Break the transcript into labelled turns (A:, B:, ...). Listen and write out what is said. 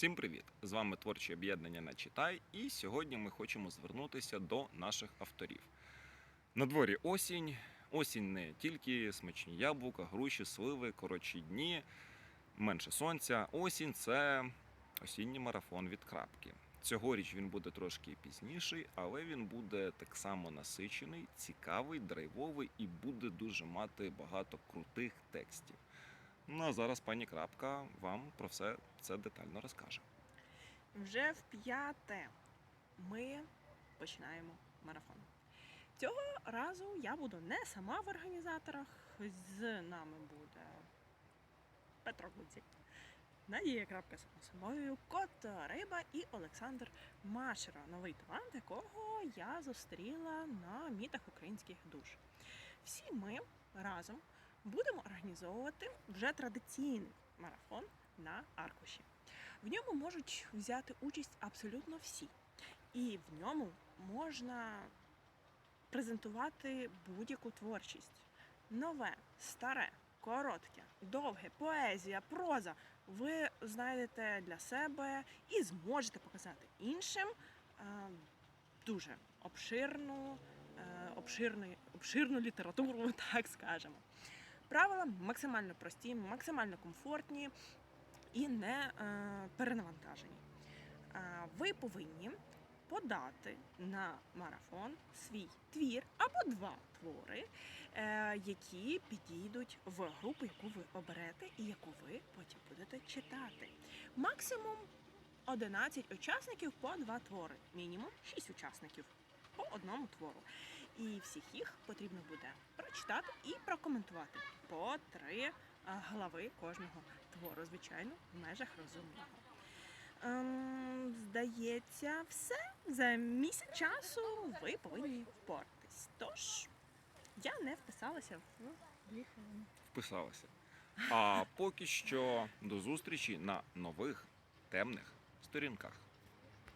A: Всім привіт! З вами творче об'єднання на Читай, і сьогодні ми хочемо звернутися до наших авторів. На дворі осінь. Осінь не тільки смачні яблука, груші, сливи, коротші дні, менше сонця. Осінь це осінній марафон від крапки. Цьогоріч він буде трошки пізніший, але він буде так само насичений, цікавий, драйвовий і буде дуже мати багато крутих текстів. Ну а зараз пані Крапка вам про все це детально розкаже.
B: Вже в п'яте ми починаємо марафон. Цього разу я буду не сама в організаторах. З нами буде Петро Гудзик, Надія Крапка Самосимою, Кот Риба і Олександр Машера, новий талант, якого я зустріла на мітах українських душ. Всі ми разом будемо організовувати вже традиційний марафон на аркуші. В ньому можуть взяти участь абсолютно всі. І в ньому можна презентувати будь-яку творчість. Нове, старе, коротке, довге, поезія, проза. Ви знайдете для себе і зможете показати іншим дуже обширну, е, обширну, обширну літературу, так скажемо. Правила максимально прості, максимально комфортні і не е, перенавантажені. Е, ви повинні подати на марафон свій твір або два твори, е, які підійдуть в групу, яку ви оберете і яку ви потім будете читати. Максимум 11 учасників по два твори, мінімум 6 учасників по одному твору. І всіх їх потрібно буде прочитати і прокоментувати по три е, глави кожного твору, звичайно, в межах розумного. Ем, здається, все за місяць часу ви повинні впоратись. Тож я не вписалася в ем,
A: Вписалася. А поки що до зустрічі на нових темних сторінках.